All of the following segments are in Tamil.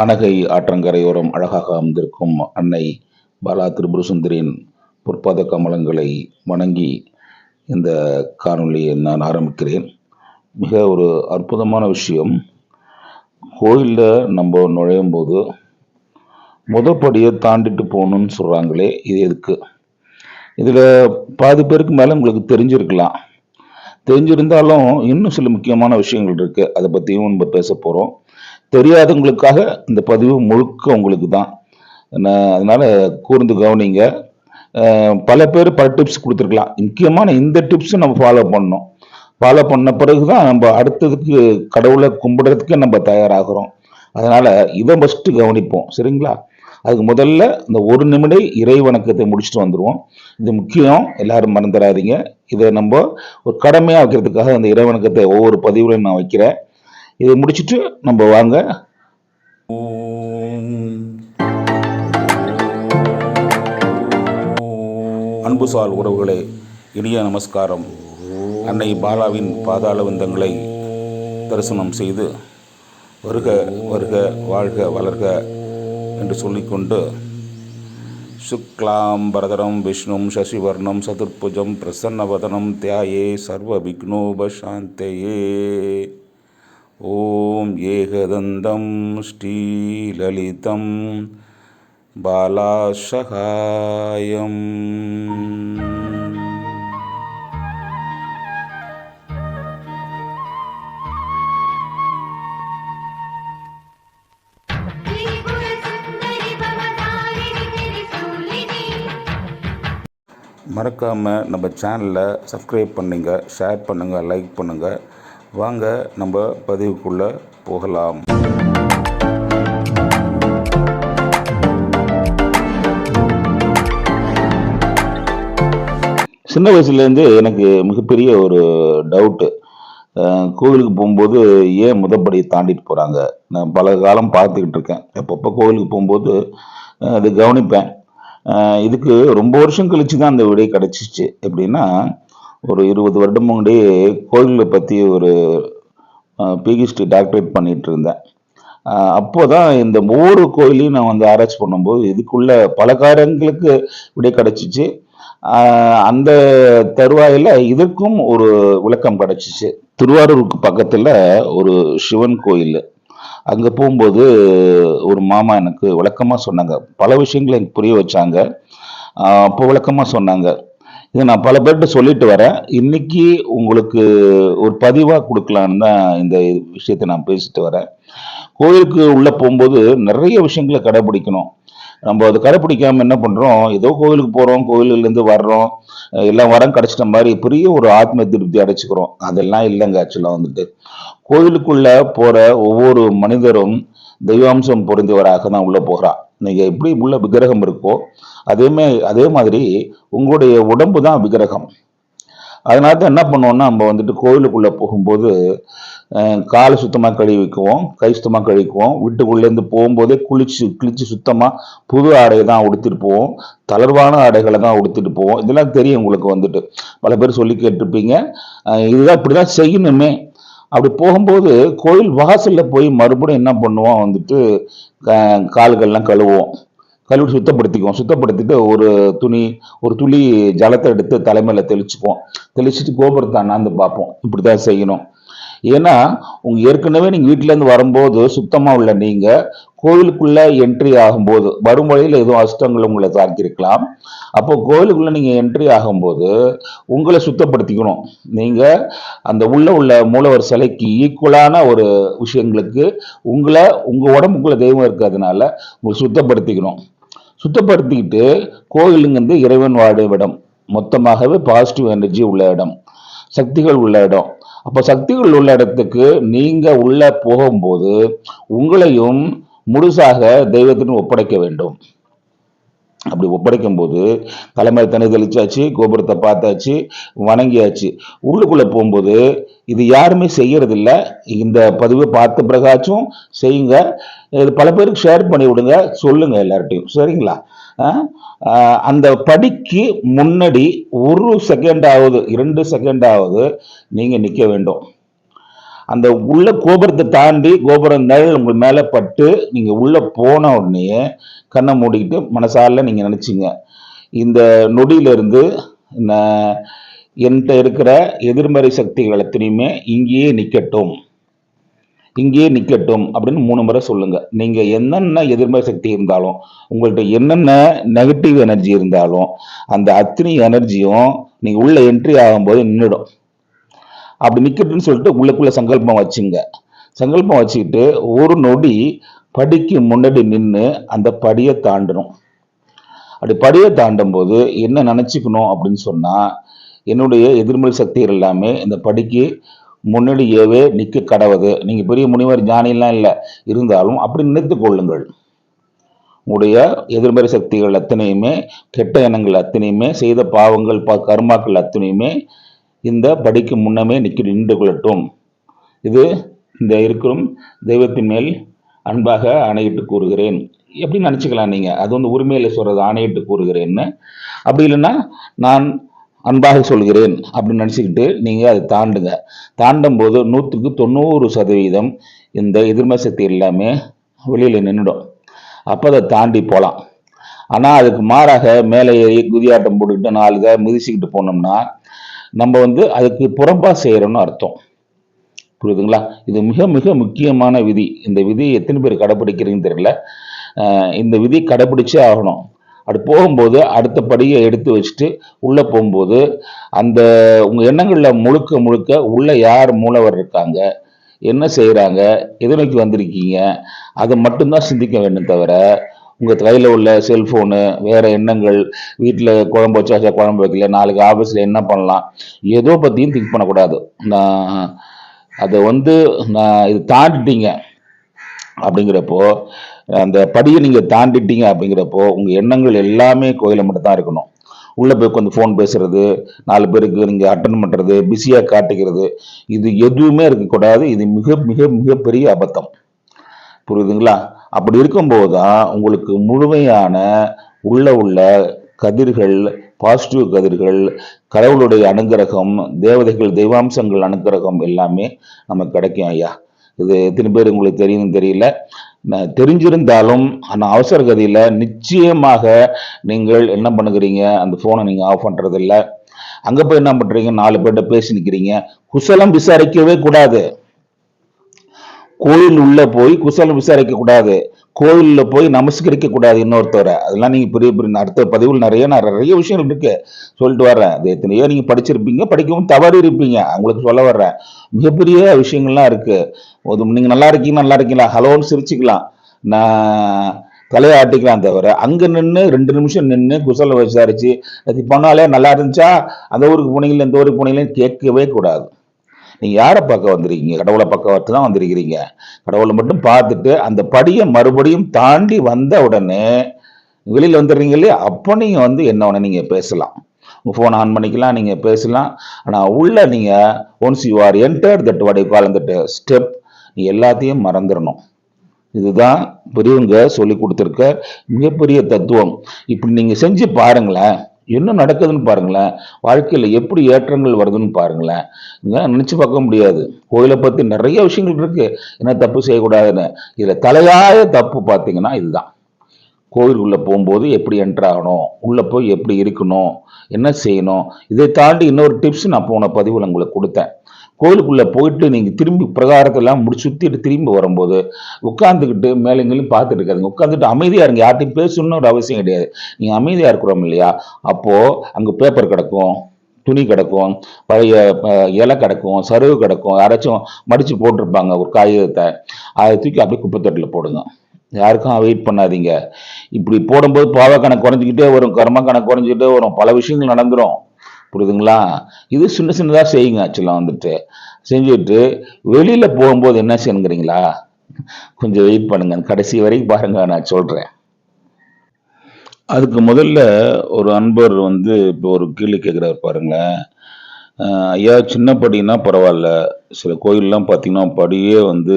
அனகை ஆற்றங்கரையோரம் அழகாக அமர்ந்திருக்கும் அன்னை பாலா திரிபுரசுந்தரியின் பொற்பாத கமலங்களை வணங்கி இந்த காணொளியை நான் ஆரம்பிக்கிறேன். மிக ஒரு அற்புதமான விஷயம். கோயிலில் நம்ம நுழையும் போது முதப்படியை தாண்டிட்டு போகணும்னு சொல்கிறாங்களே இது எதுக்கு? இதில் பாதி பேருக்கு மேலே உங்களுக்கு தெரிஞ்சிருக்கலாம். தெரிஞ்சிருந்தாலும் இன்னும் சில முக்கியமான விஷயங்கள் இருக்குது அதை பற்றியும் நம்ம பேச போகிறோம் தெரியாதவங்களுக்காக இந்த பதிவு முழுக்க உங்களுக்கு தான். நான் கூர்ந்து கவனிங்க. பல பேர் பல டிப்ஸ் கொடுத்துருக்கலாம். முக்கியமான இந்த டிப்ஸும் நம்ம ஃபாலோ பண்ணோம் ஃபாலோ பண்ண பிறகு தான் நம்ம அடுத்ததுக்கு கடவுளை கும்பிடுறதுக்கு நம்ம தயாராகிறோம். அதனால் இதை ஃபஸ்ட்டு கவனிப்போம். சரிங்களா? அதுக்கு முதல்ல இந்த ஒரு நிமிட இறை வணக்கத்தை முடிச்சுட்டு வந்துடுவோம் இது முக்கியம். எல்லாரும் மறந்துடாதீங்க. இதை நம்ம ஒரு கடமையாக வைக்கிறதுக்காக அந்த இறை வணக்கத்தை ஒவ்வொரு பதிவுலையும் நான் வைக்கிறேன். இதை முடிச்சுட்டு நம்ம வாங்க. அன்புசால் உறவுகளே இனிய நமஸ்காரம். அன்னை பாலாவின் பாதாள விந்தங்களை தரிசனம் செய்து வருக வருக வாழ்க வளர்க என்று சொல்லிக்கொண்டு சுக்லாம் பரதரம் விஷ்ணும் சசிவர்ணம் சதுர்புஜம் பிரசன்னவதனம் தியாயே சர்வ விக்னோபசாந்தயே ॐ एकदन्तं श्रीललितं बालासहायम् त्रिपुरसुन्दरि भवतारिणि त्रिशूलिनि மறக்காமல் நம்ம சேனலை சப்ஸ்கிரைப் பண்ணுங்க ஷேர் பண்ணுங்கள் லைக் பண்ணுங்கள் வாங்க நம்ம பதிவுக்குள்ளே போகலாம். சின்ன வயசுலேருந்து எனக்கு மிகப்பெரிய ஒரு டவுட்டு கோவிலுக்கு போகும்போது ஏன் முதப்படியை தாண்டிட்டு போகிறாங்க நான் பல காலம் பார்த்துக்கிட்டு இருக்கேன். எப்பப்போ கோவிலுக்கு போகும்போது அது கவனிப்பேன். இதுக்கு ரொம்ப வருஷம் கழிச்சு தான் அந்த விடை கிடச்சிச்சு. எப்படின்னா ஒரு இருபது வருடம் முன்னாடி கோயிலை பற்றி ஒரு பிஹெச்டி டாக்டரேட் பண்ணிட்டு இருந்தேன். அப்போ தான் இந்த ஒவ்வொரு கோயிலையும் நான் வந்து ஆராய்ச்சி பண்ணும்போது இதுக்குள்ள பல காரியங்களுக்கு விடை கிடச்சிச்சு. அந்த தருவாயில் இதற்கும் ஒரு விளக்கம் கிடச்சிச்சு. திருவாரூருக்கு பக்கத்தில் ஒரு சிவன் கோயில். அங்கே போகும்போது ஒரு மாமா எனக்கு விளக்கமாக சொன்னாங்க. பல விஷயங்களை எனக்கு புரிய வச்சாங்க. அப்போ விளக்கமாக சொன்னாங்க. இதை நான் பல பேர்கிட்ட சொல்லிட்டு வரேன். இன்னைக்கு உங்களுக்கு ஒரு பதிவாக கொடுக்கலான்னு தான் இந்த விஷயத்தை நான் பேசிட்டு வரேன். கோயிலுக்கு உள்ளே போகும்போது நிறைய விஷயங்களை கடைபிடிக்கணும். நம்ம அதை கடைப்பிடிக்காமல் என்ன பண்ணுறோம் ஏதோ கோவிலுக்கு போகிறோம் கோவிலுலேருந்து வர்றோம். எல்லாம் வரம் கிடச்சிட்ட மாதிரி பெரிய ஒரு ஆத்ம திருப்தி அடைச்சிக்கிறோம். அதெல்லாம் இல்லைங்க ஆக்சுவலாக வந்துட்டு. கோவிலுக்குள்ளே போகிற ஒவ்வொரு மனிதரும் தெய்வாம்சம் பொருந்தியவராக தான் உள்ளே போகிறா நீங்கள் எப்படி உள்ள விக்கிரகம் இருக்கோ அதேமே அதே மாதிரி உங்களுடைய உடம்பு தான் விக்கிரகம். அதனால தான் என்ன பண்ணுவோம்னா நம்ம வந்துட்டு கோயிலுக்குள்ளே போகும்போது காலை சுத்தமாக கழுவிக்குவோம் கை சுத்தமாக கழுவிக்குவோம். வீட்டுக்குள்ளேருந்து போகும்போதே குளிச்சு குளிச்சு சுத்தமாக புது ஆடையை தான் உடுத்திட்டு போவோம். தளர்வான ஆடைகளை தான் உடுத்திட்டு போவோம். இதெல்லாம் தெரியும் உங்களுக்கு வந்துட்டு. பல பேர் சொல்லி கேட்டிருப்பீங்க. இதுதான் இப்படி தான் செய்யணுமே. அப்படி போகும்போது கோயில் வாசலில் போய் மறுபடியும் என்ன பண்ணுவோம்? வந்துட்டு க- கால்கள்லாம் கழுவுவோம். கழுவி சுத்தப்படுத்திக்குவோம். சுத்தப்படுத்திட்டு ஒரு துணி ஒரு துளி ஜலத்தை எடுத்து தலைமையில் தெளிச்சுக்குவோம். தெளிச்சுட்டு கோபுரத்தை அண்ணாந்து பார்ப்போம். இப்படி தான் செய்யணும். ஏன்னா உங்க ஏற்கனவே நீங்கள் வீட்டிலேருந்து வரும்போது சுத்தமாக உள்ள நீங்கள் கோவிலுக்குள்ள என்ட்ரி ஆகும்போது வரும் வழியில் எதுவும் அசுத்தங்கள் உங்களை தாக்கியிருக்கலாம் அப்போ கோவிலுக்குள்ள நீங்க என்ட்ரி ஆகும்போது உங்களை சுத்தப்படுத்திக்கணும். நீங்க அந்த உள்ள உள்ள மூலவர் சிலைக்கு ஈக்குவலான ஒரு விஷயங்களுக்கு உங்களை உங்க உடம்புக்குள்ள தெய்வம் இருக்கிறதுனால உங்களை சுத்தப்படுத்திக்கணும். சுத்தப்படுத்திக்கிட்டு கோயிலுங்க இறைவன் வாழும் இடம். மொத்தமாகவே பாசிட்டிவ் எனர்ஜி உள்ள இடம். சக்திகள் உள்ள இடம். அப்போ சக்திகள் உள்ள இடத்துக்கு நீங்கள் உள்ளே போகும்போது உங்களையும் முழுசாக தெய்வத்தின் ஒப்படைக்க வேண்டும். அப்படி ஒப்படைக்கும் போது தலைமையை தண்ணி தெளிச்சாச்சு கோபுரத்தை பார்த்தாச்சு வணங்கியாச்சு. உள்ளுக்குள்ள போகும்போது இது யாருமே செய்யறதில்ல. இந்த பதிவை பார்த்த பிறகாச்சும் செய்யுங்க. இது பல பேருக்கு ஷேர் பண்ணி விடுங்க. சொல்லுங்க எல்லார்ட்டையும் சரிங்களா? அந்த படிக்கு முன்னாடி ஒரு செகண்டாவது இரண்டு செகண்டாவது ஆகுது நீங்க நிக்க வேண்டும். அந்த உள்ள கோபுரத்தை தாண்டி கோபுரம் நிழல் உங்கள் மேலே பட்டு நீங்கள் உள்ளே போன உடனே கண்ணை மூடிக்கிட்டு மனசால நீங்கள் நினச்சிங்க. இந்த நொடியிலிருந்து நான் என்கிட்ட இருக்கிற எதிர்மறை சக்திகள் எத்தனையுமே இங்கேயே நிற்கட்டும் இங்கேயே நிற்கட்டும் அப்படின்னு மூணு முறை சொல்லுங்கள் நீங்கள் என்னென்ன எதிர்மறை சக்தி இருந்தாலும் உங்கள்கிட்ட என்னென்ன நெகட்டிவ் எனர்ஜி இருந்தாலும் அந்த அத்தனை எனர்ஜியும் நீங்கள் உள்ள என்ட்ரி ஆகும்போது நின்றுடும் அப்படி நிக்கட்டும்னு சொல்லிட்டு உள்ளுக்குள்ளே சங்கல்பம் வச்சுங்க. சங்கல்பம் வச்சுக்கிட்டு ஒரு நொடி படிக்கு முன்னாடி நின்று அந்த படியை தாண்டணும். அப்படி படியை தாண்டும் போது என்ன நினச்சிக்கணும் அப்படின்னு சொன்னால் என்னுடைய எதிர்மறை சக்திகள் எல்லாமே இந்த படிக்கு முன்னாடியேவே நிற்க கடவுது. நீங்கள் பெரிய முனிவர் ஞானிலாம் இல்லை. இருந்தாலும் அப்படி நினைத்து கொள்ளுங்கள். உங்களுடைய எதிர்மறை சக்திகள் அத்தனையுமே கெட்ட எண்ணங்கள் அத்தனையுமே செய்த பாவங்கள் ப கர்மாக்கள் அத்தனையுமே இந்த படிக்கு முன்னமே நிற்க நின்று கொள்ளட்டும். இது இந்த இருக்கும் தெய்வத்தின் மேல் அன்பாக ஆணையிட்டு கூறுகிறேன். எப்படி நினச்சிக்கலாம் நீங்கள் அது வந்து உரிமையில் சொல்கிறது ஆணையிட்டு கூறுகிறேன்னு. அப்படி இல்லைன்னா நான் அன்பாக சொல்கிறேன் அப்படின்னு நினச்சிக்கிட்டு நீங்கள் அதை தாண்டுங்க. தாண்டும் போது நூற்றுக்கு தொண்ணூறு சதவீதம் இந்த எதிர்மை சக்தி எல்லாமே வெளியில் நின்றுடும். அப்போ அதை தாண்டி போகலாம் ஆனால் அதுக்கு மாறாக மேலே ஏறி குதியாட்டம் போட்டுக்கிட்டு நாலு இதை மிதிச்சுக்கிட்டு போனோம்னா நம்ம வந்து அதுக்கு புறம்பா செய்கிறோம்னு அர்த்தம். புரியுதுங்களா? இது மிக மிக முக்கியமான விதி. இந்த விதியை எத்தனை பேர் கடைப்பிடிக்கிறீங்கன்னு தெரியல. இந்த விதி கடைப்பிடிச்சே ஆகணும். அப்படி போகும்போது அடுத்த படியை எடுத்து வச்சுட்டு உள்ளே போகும்போது அந்த உங்கள் எண்ணங்களில் முழுக்க முழுக்க உள்ளே யார் மூலவர் இருக்காங்க? என்ன செய்கிறாங்க எதை நோக்கி வந்திருக்கீங்க? அதை மட்டும்தான் சிந்திக்க வேண்டும் தவிர உங்கள் கையில் உள்ள செல்ஃபோனு வேறு எண்ணங்கள் வீட்டில் குழம்பு வச்சா குழம்பு வைக்கல நாளைக்கு ஆஃபீஸில் என்ன பண்ணலாம் ஏதோ பற்றியும் திங்க் பண்ணக்கூடாது. நான் அதை வந்து நான் இது தாண்டிட்டீங்க அப்படிங்கிறப்போ அந்த படியை நீங்கள் தாண்டிட்டீங்க அப்படிங்கிறப்போ உங்கள் எண்ணங்கள் எல்லாமே கோயிலில் மட்டும் தான் இருக்கணும். உள்ளே போய் கொஞ்சம் ஃபோன் பேசுறது நாலு பேருக்கு நீங்கள் அட்டன் பண்ணுறது பிஸியாக காட்டிக்கிறது இது எதுவுமே இருக்கக்கூடாது இது மிக மிக மிகப்பெரிய அபத்தம். புரியுதுங்களா? அப்படி இருக்கும்போது தான் உங்களுக்கு முழுமையான உள்ள உள்ள கதிர்கள் பாசிட்டிவ் கதிர்கள் கடவுளுடைய அனுகிரகம் தேவதைகள் தெய்வாம்சங்கள் அனுகிரகம் எல்லாமே நமக்கு கிடைக்கும் ஐயா. இது எத்தனை பேர் உங்களுக்கு தெரியும் தெரியல. நான் தெரிஞ்சிருந்தாலும் அந்த அவசர கதியில் நிச்சயமாக நீங்கள் என்ன பண்ணுகிறீங்க? அந்த ஃபோனை நீங்கள் ஆஃப் பண்ணுறதில்ல அங்கே போய் என்ன பண்ணுறீங்க நாலு பேர்கிட்ட பேசி நிற்கிறீங்க குசலம் விசாரிக்கவே கூடாது. கோயில் உள்ள போய் குசலம் விசாரிக்க கூடாது கோயில்ல போய் நமஸ்கரிக்க கூடாது இன்னொருத்தவரை. அதெல்லாம் நீங்க பெரிய பெரிய அடுத்த பதிவில் நிறைய நிறைய விஷயங்கள் இருக்கு. சொல்லிட்டு வர்றேன். அது எத்தனையோ நீங்க படிச்சிருப்பீங்க படிக்கவும் தவறி இருப்பீங்க. உங்களுக்கு சொல்ல வர்றேன். மிகப்பெரிய விஷயங்கள்லாம் இருக்கு. ஒரு நீங்க நல்லா இருக்கீங்க நல்லா இருக்கீங்களா? ஹலோன்னு சிரிச்சுக்கலாம். நான் தலையை ஆட்டிக்கலாம் தவிர அங்கே நின்று ரெண்டு நிமிஷம் நின்று குசல விசாரிச்சு அது பண்ணாலே நல்லா இருந்துச்சா? அந்த ஊருக்கு போனீங்களே இந்த ஊருக்கு போனீங்களேன்னு கேட்கவே கூடாது. நீங்கள் யாரை பார்க்க வந்திருக்கீங்க? கடவுளை பார்க்க பார்த்து தான் வந்திருக்கிறீங்க. கடவுளை மட்டும் பார்த்துட்டு அந்த படியை மறுபடியும் தாண்டி வந்த உடனே வெளியில் வந்துடுறீங்க இல்லையா? அப்போ நீங்கள் வந்து என்ன ஒன்று நீங்கள் பேசலாம். ஃபோன் ஆன் பண்ணிக்கலாம் நீங்கள் பேசலாம். ஆனால் உள்ள நீங்கள் once you are enter that what you call that step நீ எல்லாத்தையும் மறந்துடணும். இதுதான் பெரியவங்க சொல்லி கொடுத்துருக்க மிகப்பெரிய தத்துவம். இப்படி நீங்கள் செஞ்சு பாருங்களேன். என்ன நடக்குதுன்னு பாருங்களேன். வாழ்க்கையில் எப்படி ஏற்றங்கள் வருதுன்னு பாருங்களேன். இங்க நினச்சி பார்க்க முடியாது. கோயிலை பற்றி நிறைய விஷயங்கள் இருக்குது என்ன தப்பு செய்யக்கூடாதுன்னு. இதில் தலையாய தப்பு பார்த்தீங்கன்னா இதுதான். கோவிலுக்குள்ளே போகும்போது எப்படி என்ட்ராகணும் உள்ளே போய் எப்படி இருக்கணும்? என்ன செய்யணும்? இதை தாண்டி இன்னொரு டிப்ஸ் நான் போன பதிவில் உங்களுக்கு கொடுத்தேன். கோயிலுக்குள்ளே போயிட்டு நீங்கள் திரும்பி பிரகாரத்தெல்லாம் முடி சுற்றிட்டு திரும்பி வரும்போது உட்காந்துக்கிட்டு மேலேங்களும் பார்த்துட்டு இருக்காதுங்க. உட்காந்துட்டு அமைதியாக இருங்க. யார்ட்டையும் பேசணும்னு ஒரு அவசியம் கிடையாது. நீங்கள் அமைதியாக இருக்கிறோம் இல்லையா? அப்போது அங்கே பேப்பர் கிடக்கும் துணி கிடக்கும் பழைய இலை கிடக்கும் சருகு கிடக்கும். யாராச்சும் மடித்து போட்டிருப்பாங்க ஒரு காகிதத்தை. அதை தூக்கி அப்படியே குப்பைத்தட்டில் போடுங்க. யாருக்கும் வெயிட் பண்ணாதீங்க. இப்படி போடும்போது பாவ கணக்கு குறைஞ்சிக்கிட்டே வரும் கர்ம கணக்கு குறைஞ்சிக்கிட்டே வரும். பல விஷயங்கள் நடந்துடும் புரியுதுங்களா? இது சின்ன சின்னதாக செய்யுங்க. ஆக்சுவலாக வந்துட்டு. செஞ்சுட்டு வெளியில் போகும்போது என்ன செய்யணுங்கிறீங்களா? கொஞ்சம் வெயிட் பண்ணுங்க. கடைசி வரைக்கும் பாருங்க நான் சொல்கிறேன் அதுக்கு முதல்ல ஒரு அன்பர் வந்து இப்போ ஒரு கேள்வி கேட்குறாரு பாருங்களேன். ஐயா சின்ன படின்னா பரவாயில்ல. சில கோயிலெலாம் பார்த்தீங்கன்னா படியே வந்து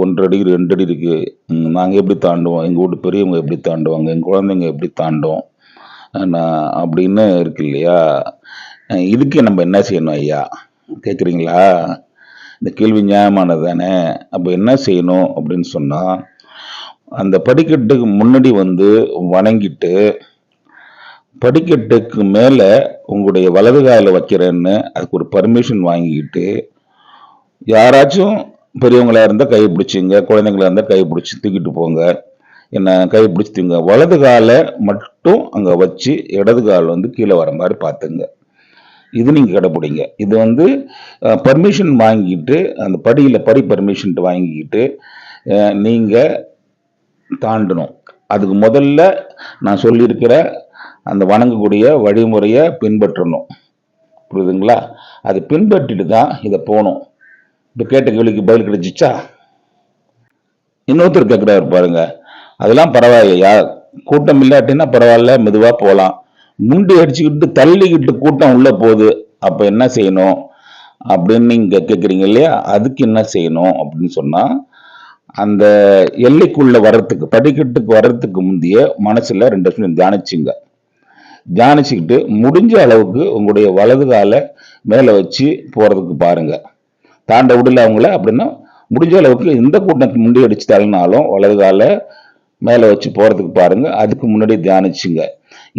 ஒன்றடி அடி ரெண்டு அடி இருக்குது நாங்கள் எப்படி தாண்டுவோம்? எங்கள் வீட்டு பெரியவங்க எப்படி தாண்டுவாங்க? எங்கள் குழந்தைங்க எப்படி தாண்டும்? அப்படின்னு இருக்கு இல்லையா? இதுக்கு நம்ம என்ன செய்யணும் ஐயா? கேட்குறீங்களா இந்த கேள்வி நியாயமானது தானே. அப்போ என்ன செய்யணும் அப்படின்னு சொன்னால் அந்த படிக்கட்டுக்கு முன்னாடி வந்து வணங்கிட்டு படிக்கட்டுக்கு மேலே உங்களுடைய வலது காலில் வைக்கிறேன்னு அதுக்கு ஒரு பர்மிஷன் வாங்கிக்கிட்டு யாராச்சும் பெரியவங்களாக இருந்தால் கை பிடிச்சிங்க குழந்தைங்களா இருந்தால் கை பிடிச்சி தூக்கிட்டு போங்க. என்ன கை பிடிச்சி வலது காலை மட்டும் அங்கே வச்சு இடது கால் வந்து கீழே வர மாதிரி பார்த்துங்க. இது நீங்கள் கடைப்பிடிங்க இது வந்து பர்மிஷன் வாங்கிட்டு அந்த படியில் படி பர்மிஷன் வாங்கிக்கிட்டு நீங்கள் தாண்டணும். அதுக்கு முதல்ல நான் சொல்லியிருக்கிற அந்த வணங்கக்கூடிய வழிமுறையை பின்பற்றணும். புரியுதுங்களா? அது பின்பற்றிட்டு தான் இதை போகணும். இப்போ கேட்ட கேள்விக்கு பதில் கிடைச்சிச்சா? இன்னொருத்தர் கேட்குறாரு பாருங்க. அதெல்லாம் பரவாயில்லையா? கூட்டம் இல்லாட்டின்னா பரவாயில்ல மெதுவாக போகலாம். முண்டு அடிச்சுக்கிட்டு தள்ளிக்கிட்டு கூட்டம் உள்ள போகுது. அப்போ என்ன செய்யணும்? அப்படின்னு நீங்கள் கேட்குறீங்க இல்லையா? அதுக்கு என்ன செய்யணும் அப்படின்னு சொன்னால் அந்த எல்லைக்குள்ளே வர்றதுக்கு படிக்கட்டுக்கு வர்றதுக்கு முந்தைய மனசில் ரெண்டு வருஷம் தியானிச்சுங்க. தியானிச்சுக்கிட்டு முடிஞ்ச அளவுக்கு உங்களுடைய வலது காலை மேலே வச்சு போகிறதுக்கு பாருங்க. தாண்ட விடல அவங்கள அப்படின்னா முடிஞ்ச அளவுக்கு எந்த கூட்டத்துக்கு முண்டி அடிச்சு தள்ளினாலும் வலது காலை மேலே வச்சு போகிறதுக்கு பாருங்கள் அதுக்கு முன்னாடி தியானிச்சுங்க.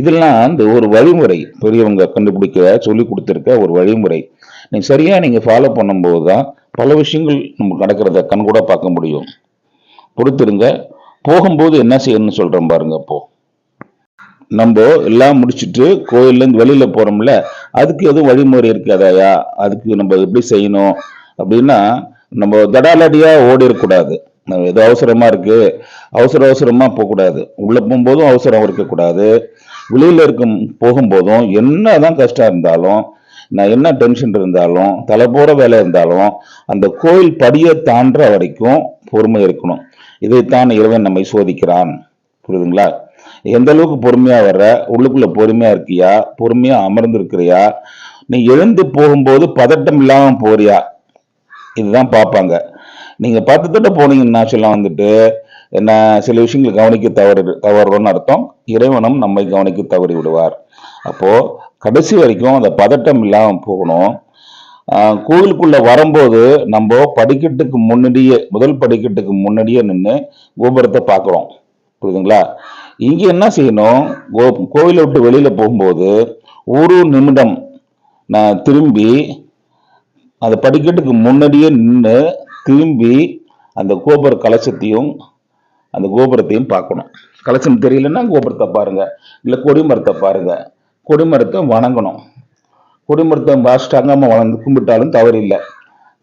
இதெல்லாம் அந்த ஒரு வழிமுறை. பெரியவங்க கண்டுபிடிக்க சொல்லி கொடுத்துருக்க ஒரு வழிமுறை. நீங்க சரியா நீங்க ஃபாலோ பண்ணும்போது தான் பல விஷயங்கள் நமக்கு நடக்கிறத கண்கூட பார்க்க முடியும். பொறுத்துருங்க. போகும்போது என்ன செய்யணும்னு சொல்கிறோம் பாருங்க அப்போ. நம்ம எல்லாம் முடிச்சுட்டு கோயில்ல இருந்து வெளியில போறோம்ல அதுக்கு எதுவும் வழிமுறை இருக்காதாயா? அதுக்கு நம்ம எப்படி செய்யணும்? அப்படின்னா நம்ம தடாலடியா ஓடிடக்கூடாது நம்ம ஏதோ அவசரமா இருக்கு. அவசர அவசரமா போகக்கூடாது. உள்ளே போகும்போதும் அவசரம் இருக்கக்கூடாது. வெளியில் இருக்கும் போகும்போதும் என்னதான் கஷ்டம் இருந்தாலும் நான் என்ன டென்ஷன் இருந்தாலும் தலை போகிற வேலை இருந்தாலும் அந்த கோயில் படியை தாண்டுற வரைக்கும் பொறுமை இருக்கணும். இதைத்தான் இறைவன் நம்மை சோதிக்கிறான். புரியுதுங்களா? எந்த அளவுக்கு பொறுமையா வர்ற உள்ளுக்குள்ள பொறுமையா இருக்கியா? பொறுமையா அமர்ந்து இருக்கிறியா நீ எழுந்து போகும்போது பதட்டம் இல்லாம போறியா? இதுதான் பார்ப்பாங்க. நீங்க பத்து தட்ட போனீங்கன்னா சொல்ல வந்துட்டு என்ன சில விஷயங்கள் கவனிக்க தவறு தவறுன்னு அர்த்தம். இறைவனும் நம்மை கவனிக்க தவறி விடுவார். அப்போ கடைசி வரைக்கும் அந்த பதட்டம் இல்லாமல் போகணும். ஆஹ் கோவிலுக்குள்ள வரும்போது நம்ம படிக்கட்டுக்கு முன்னாடியே முதல் படிக்கட்டுக்கு முன்னாடியே நின்று கோபுரத்தை பார்க்குறோம். புரியுதுங்களா? இங்கே என்ன செய்யணும்? கோ- கோவிலை விட்டு வெளியில் போகும்போது ஒரு நிமிடம் நான் திரும்பி அந்த படிக்கட்டுக்கு முன்னாடியே நின்று திரும்பி அந்த கோபுர கலசத்தையும் அந்த கோபுரத்தையும் பார்க்கணும். கலசம் தெரியலன்னா கோபுரத்தை பாருங்கள் இல்லை கொடிமரத்தை பாருங்கள் கொடிமரத்தை வணங்கணும். கொடிமரத்தை பாஷ்டாங்கமாக வளர்ந்து கும்பிட்டாலும் தவறு இல்லை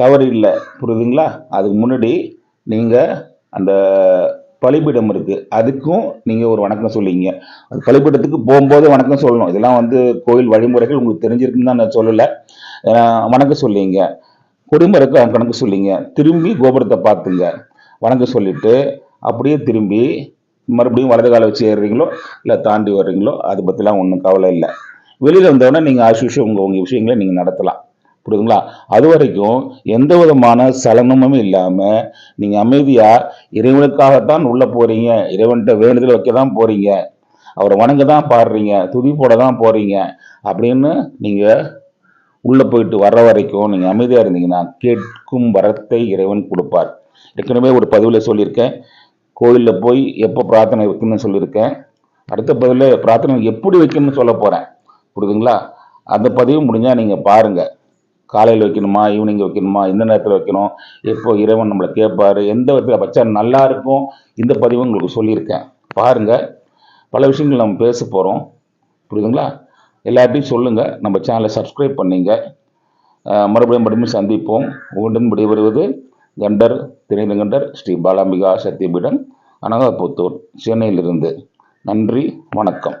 தவறு இல்லை புரியுதுங்களா? அதுக்கு முன்னாடி நீங்கள் அந்த பலிபீடம் இருக்குது அதுக்கும் நீங்கள் ஒரு வணக்கம் சொல்லிங்க அது பலிபீடத்துக்கு போகும்போது வணக்கம் சொல்லணும். இதெல்லாம் வந்து கோயில் வழிமுறைகள் உங்களுக்கு தெரிஞ்சிருக்குன்னு தான் நான் சொல்லலை. வணக்கம் சொல்லிங்க கொடிமரக்கு கணக்கு சொல்லிங்க திரும்பி கோபுரத்தை பார்த்துங்க. வணக்கம் சொல்லிட்டு அப்படியே திரும்பி மறுபடியும் வலது காலை வச்சு ஏறுறீங்களோ இல்லை தாண்டி வர்றீங்களோ அதை பற்றிலாம் ஒன்றும் கவலை இல்லை. வெளியில் வந்தோடனே நீங்கள் ஆசுஷம் உங்கள் உங்கள் விஷயங்களை நீங்கள் நடத்தலாம். புரியுதுங்களா? அது வரைக்கும் எந்த விதமான சலனமும் இல்லாமல் நீங்கள் அமைதியாக இறைவனுக்காகத்தான் உள்ளே போகிறீங்க இறைவன்கிட்ட வேண்டுதல் வைக்க தான் போகிறீங்க அவரை வணங்க தான் பாடுறீங்க. துதி போட தான் போகிறீங்க அப்படின்னு நீங்கள் உள்ளே போயிட்டு வர்ற வரைக்கும் நீங்கள் அமைதியாக இருந்தீங்கன்னா கேட்கும் வரத்தை இறைவன் கொடுப்பார். ஏற்கனவே ஒரு பதிவில் சொல்லியிருக்கேன். கோயிலில் போய் எப்போ பிரார்த்தனை வைக்கணும்னு சொல்லியிருக்கேன். அடுத்த பதிவில் பிரார்த்தனை எப்படி வைக்கணும்னு சொல்ல போகிறேன் புரியுதுங்களா? அந்த பதிவு முடிஞ்சால் நீங்கள் பாருங்கள் காலையில் வைக்கணுமா ஈவினிங் வைக்கணுமா எந்த நேரத்தில் வைக்கணும் எப்போ இறைவன் நம்மளை கேட்பாரு எந்த விதத்தில் வச்சா நல்லா இருக்கும். இந்த பதிவு உங்களுக்கு சொல்லியிருக்கேன். பாருங்கள் பல விஷயங்கள் நம்ம பேச போகிறோம் புரியுதுங்களா? எல்லாத்தையும் சொல்லுங்கள் நம்ம சேனலை சப்ஸ்கிரைப் பண்ணிங்க. மறுபடியும் மறுபடியும் சந்திப்போம். உங்களுடன் விடைபெறுவது கண்டர் திரைநகண்டர் ஸ்ரீ பாலாம்பிகா சத்யபீடன் அனகாபுத்தூர் சென்னையிலிருந்து. நன்றி வணக்கம்.